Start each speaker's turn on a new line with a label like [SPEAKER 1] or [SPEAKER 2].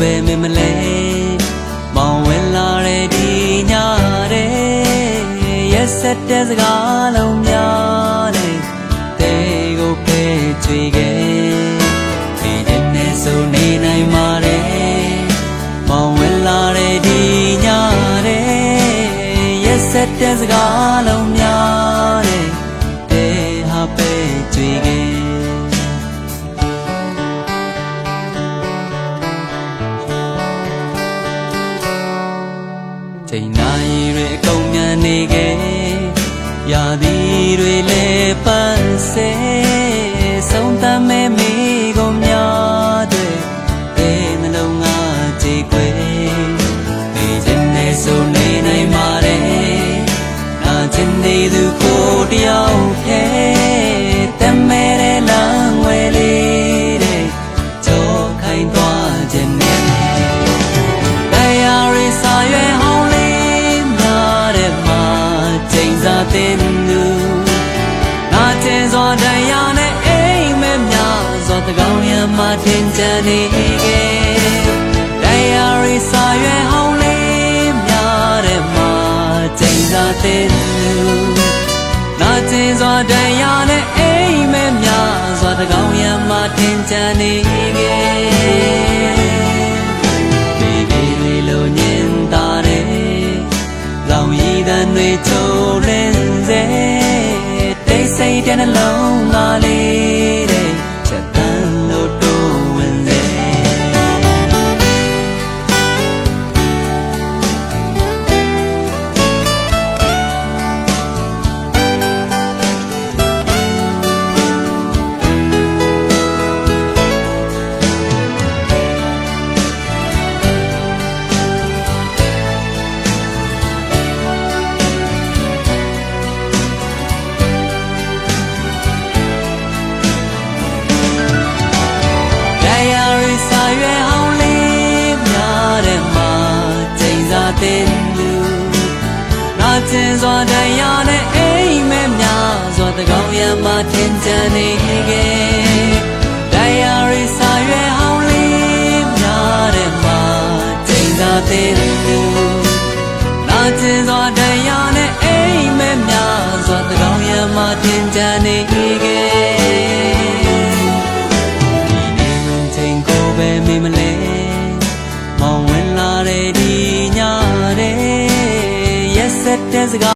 [SPEAKER 1] ပဲမင်းမလဲမောင်ဝင်လာတဲ့ဒီညတဲ့ရက်ဆက်တဲ့စကားလုံးများတဲ့တဲကိုပဲကြွေခဲ့ဒီတဲ့နဲ့ဆိုနေနိုင်ပါတယ်မောင်ဝင်လာတဲ့ဒီညတဲ့ရက်ဆက်တဲ့စကားလုံးများတဲ့တဲဟာပဲကြွေခဲ့ ချိန်နာရီတွေအကုန်မြန်နေခဲ့ရာသီတွေလည်းပန်းဆဲဆုံးသမဲမိကုန်များတဲ့အဲနှလုံးငါကြည်ခွေဒီခြင်းနဲ့ဆိုနေနိုင်ပါတယ်နာချင်နေသူကိုတယော ချိန်စားတဲ့လူနာကျင်စွာတရားနဲ့အိမ်မဲများစွာတကောင်းရံမှာတင်ကြနေခဲ့တရားရည်စာရွယ်ဟောင်းလေးများတဲ့မှာချိန်စားတဲ့လူနာကျင်စွာတရားနဲ့အိမ်မဲများစွာတကောင်းရံမှာတင်ကြနေခဲ့ န်တွေချိုးလင်းစေတိတ်ဆိတ်တဲ့နှလုံးသားလေး နာကျင်စွာတရားနဲ့အိမ်မဲများစွာတကောင်းရံမှာထင်ကြနေခဲ့တရားရည်စာရွယ်ဟောင်းလေးများတဲ့မှာချိန်စားတဲ့လူနာကျင်စွာ မောင်